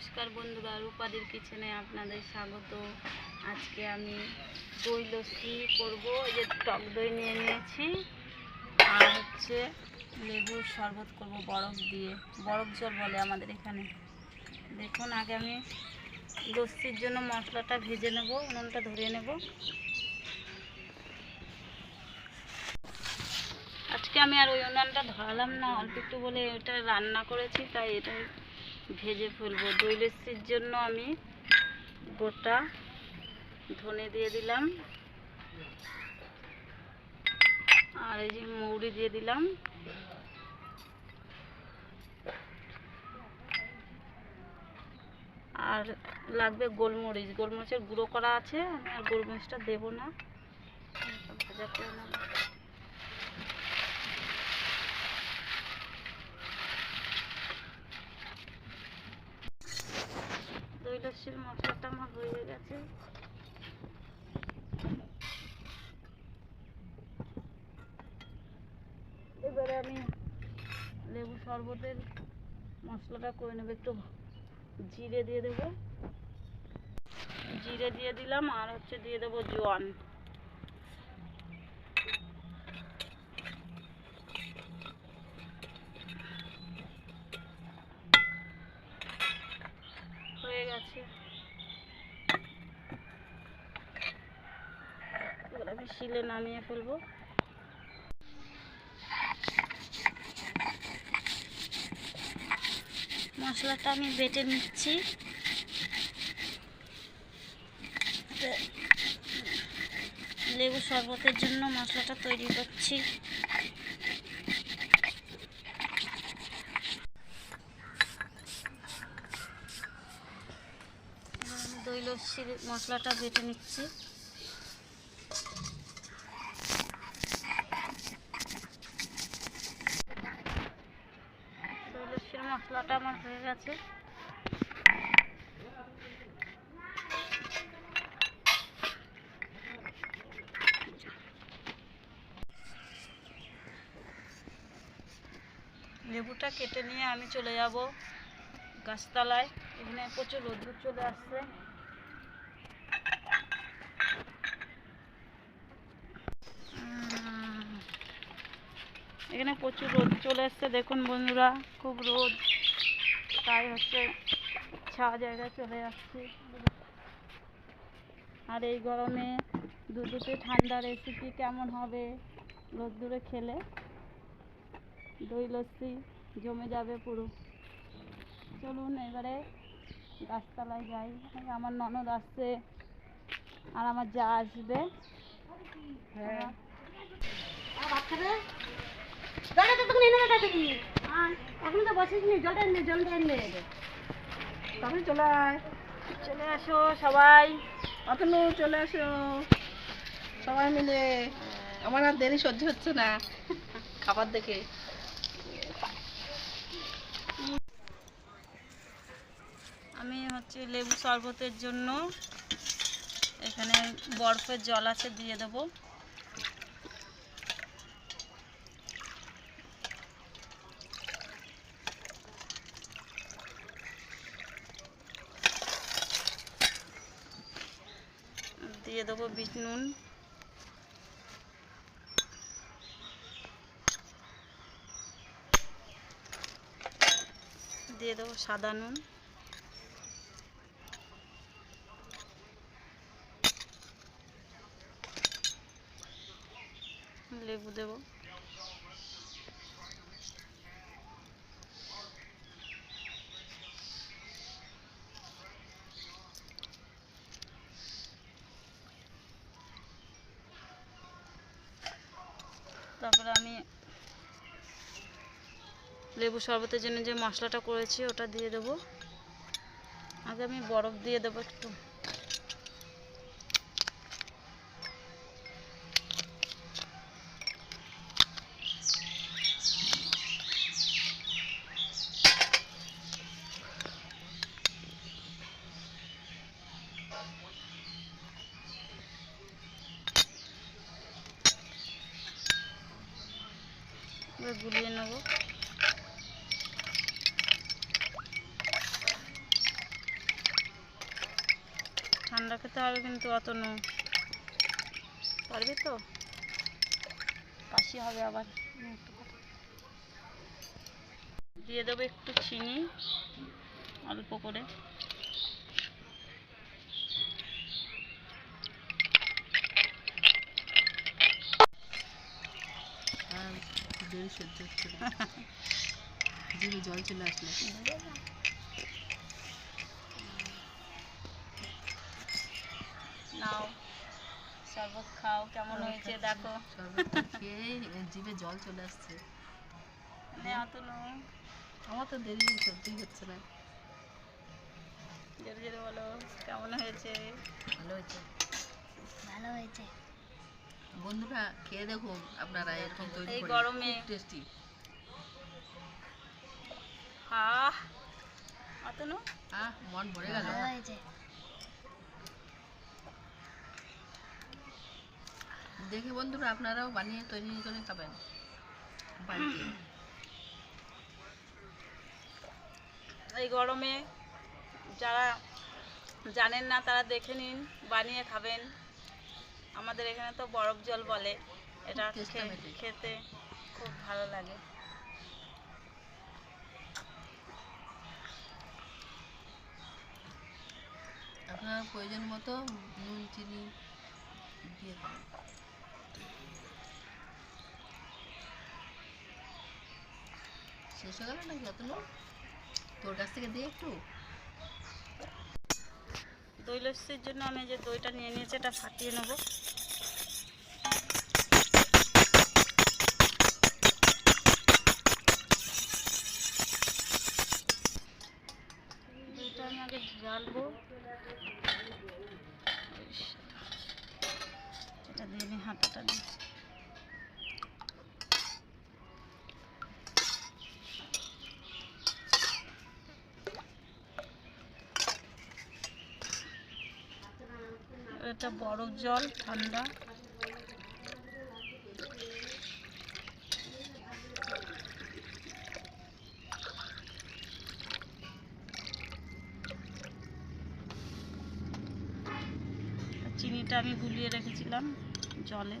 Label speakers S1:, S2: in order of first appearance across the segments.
S1: নমস্কার বন্ধুরা, রূপাদির কিচেনে আপনাদের স্বাগত। আজকে আমি দই লস্যি করব, এই যে টক দই নিয়ে নিয়েছি। আর হচ্ছে লেবুর শরবত করব বরফ দিয়ে। বরফ জল বলে আমাদের এখানে। দেখুন, আগে আমি লস্যির জন্য মশলাটা ভেজে নেব, উনুনটা ধরিয়ে নেব। আজকে আমি আর ওই উনানটা ধরালাম না, অল্প একটু বলে এটা রান্না করেছি, তাই এটা ভেজে ফেলব। দই লস্যির জন্য আমি গোটা ধনে দিয়ে দিলাম। আর এই যে মৌরি দিয়ে দিলাম। আর লাগবে গোলমরিচ। গোলমরিচের গুঁড়ো করা আছে। আমি আর গোলমরিচটা দেবো না। ভাজা করে নেব দই লস্যির মশলাটা আমার হয়ে গেছে। এবারে আমি লেবু শরবতের মশলাটা করে নেব, একটু জিরে দিয়ে দেবো। জিরে দিয়ে দিলাম, আর হচ্ছে দিয়ে দেবো জোয়ান হয়ে গেছে এবার আমি শিলে নামিয়ে ফেলব। মশলাটা আমি বেটে নিচ্ছি। লেবু শরবতের জন্য মশলাটা তৈরি করছি। দই লস্যির মশলাটা বেটে নিচ্ছি দই লস্যির মশলাটা আমার হয়ে গেছে। লেবুটা কেটে নিয়ে আমি চলে যাব গাছতলায়। এখানে প্রচুর রোদ্দুর চলে আসছে। এখানে প্রচুর রোদ চলে আসছে দেখুন বন্ধুরা, খুব রোদ। তাই হচ্ছে ছাওয়া জায়গায় চলে আসছি আর এই গরমে দুধুতে ঠান্ডা রেসিপি কেমন হবে? রোদ্দুরে খেলে। দই, লস্যি জমে যাবে পুরো। চলুন এবারে গাছতলায় যাই। আমার ননদ আসছে আর আমার যা আসবে। হ্যাঁ।
S2: জলটা তখন এনে দেয় দেখি এখন তো বসেছি নি, জলটা এনে জলটা এনে তখন চলে আয়।
S1: চলে আসো সবাই।
S2: অতনু, চলে আসো। সবাই মিলে। আমার আর দেরি সহ্য হচ্ছে না। খাবার দেখে।
S1: আমি হচ্ছে লেবু শরবতের জন্য এখানে বরফের জল আছে, দিয়ে দেবো। দিয়ে দেবো বিট নুন। দিয়ে দেবো সাদা নুন। লেবু দেবো তারপরে আমি লেবু শরবতের জন্য যে মশলাটা করেছি, ওটা দিয়ে দেবো। আগে আমি বরফ দিয়ে দেবো একটু। গুলিয়ে নেব। ঠান্ডা খেতে হবে কিন্তু অত নো। পারবি তো? কাশি হবে আবার। দিয়ে দেবো একটু চিনি অল্প করে।
S2: জিভে জল চলে আসলো।
S1: শরবত খাও কেমন হয়েছে দেখো।
S2: জিভে জল চলে আসছে।
S1: নো
S2: আমার তো দেরি সহ্যই হচ্ছে না।
S1: জোরে জোরে বলো কেমন হয়েছে?
S2: ভালো হয়েছে।
S1: ভালো হয়েছে।
S2: বন্ধুরা খেয়ে দেখুন আপনারা এরকম তৈরি
S1: এই গরমে।
S2: টেস্টি
S1: আহ অত নো
S2: আহ মন ভরে গেল।
S1: হয়েছে।
S2: দেখে বন্ধুরা আপনারাও বানিয়ে তৈরি করে খাবেন বাড়িতে।
S1: এই গরমে যারা জানেন না তারা দেখে নিন বানিয়ে খাবেন। আমাদের এখানে তো বরফ জল বলে এটা খেতে খুব ভালো লাগে।
S2: আপনার প্রয়োজন মতো নুন চিনি দিয়ে শেষ হয়ে গেল নাকি এত নুন তোর কাছ থেকে দিয়ে একটু।
S1: দই লস্যির জন্য আমি যে দইটা নিয়ে নিয়েছি, এটা ফাটিয়ে নেব। জ্বালবো। এটা দিয়ে হাঁটাটা দিই এটা বরফ জল ঠান্ডা। চিনিটা আমি গুলিয়ে রেখেছিলাম জলে।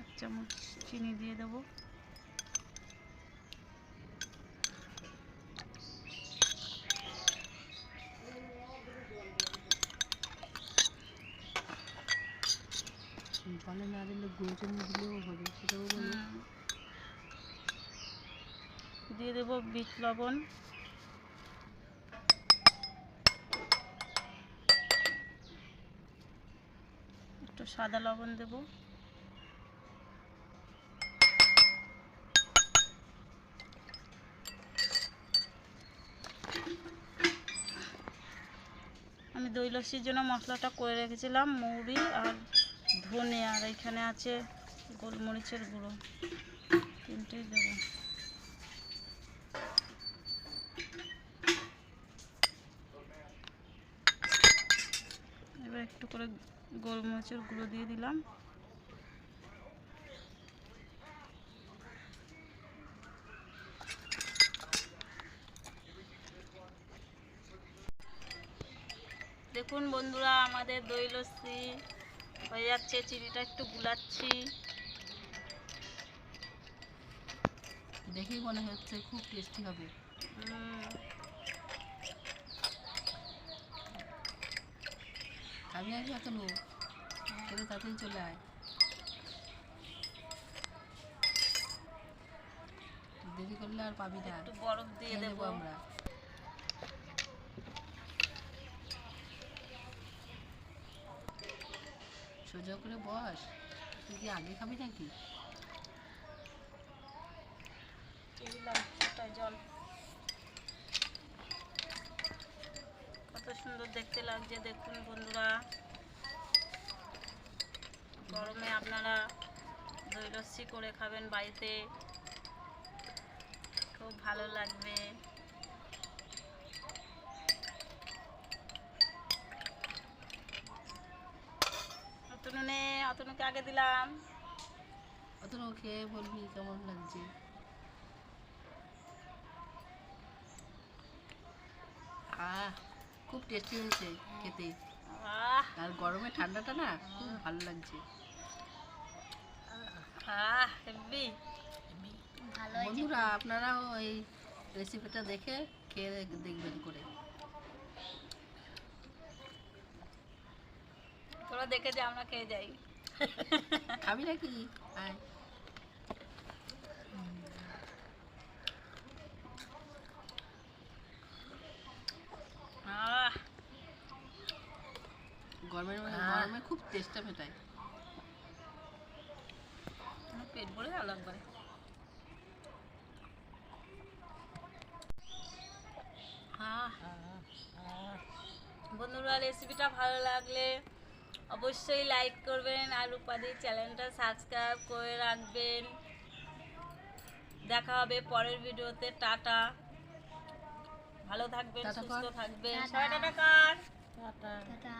S1: এক চামচ চিনি দিয়ে দেবো।
S2: হবে, সেটাও
S1: দিয়ে দেবো বিট লবণ। একটু সাদা লবণ দেব। আমি দই লস্যির জন্য মশলাটা করে রেখেছিলাম, মৌরি আর ধনে আর এখানে আছে গোলমরিচের গুঁড়ো। তিনটেই দেবো। এবার একটু করে গোলমরিচের গুঁড়ো দিয়ে দিলাম। দেখুন বন্ধুরা, আমাদের দই লস্যি হয়ে যাচ্ছে চিনিটা একটু গুলাচ্ছি।
S2: দেখেই মনে হচ্ছে খুব টেস্টি হবে। খাবি নাকি এখনও খেলে তাড়াতাড়ি চলে আয়। দেরি করলে আর পাবি না।
S1: একটু বরফ দিয়ে দেবো।
S2: আমরা। সোজা করে বস। তুই কি আগে খাবি নাকি?
S1: জল। কত সুন্দর দেখতে লাগছে, দেখুন বন্ধুরা। গরমে আপনারা দই লস্যি করে খাবেন বাড়িতে। খুব ভালো লাগবে। অতনুকে আগে দিলাম।
S2: অত খেয়ে বলবি কেমন লাগছে? আহ খুব টেস্টি হয়েছে খেতে। আর গরমে ঠান্ডাটা না খুব ভালো লাগছে। বন্ধুরা আপনারাও এই রেসিপিটা দেখে খেয়ে দেখবেন করে।
S1: তোরা দেখে যে আমরা খেয়ে যাই।
S2: খাবি নাকি গরমের মধ্যে গরমে খুব টেস্টটা মেটায়
S1: পেট ভরে গেল একবারে। বন্ধুরা রেসিপিটা ভালো লাগলে অবশ্যই লাইক করবেন আর রূপাদির চ্যানেলটা সাবস্ক্রাইব করে রাখবেন। দেখা হবে পরের ভিডিওতে টাটা। ভালো থাকবেন সুস্থ
S2: কর।
S1: থাকবেন। টাটা।
S2: টাটা।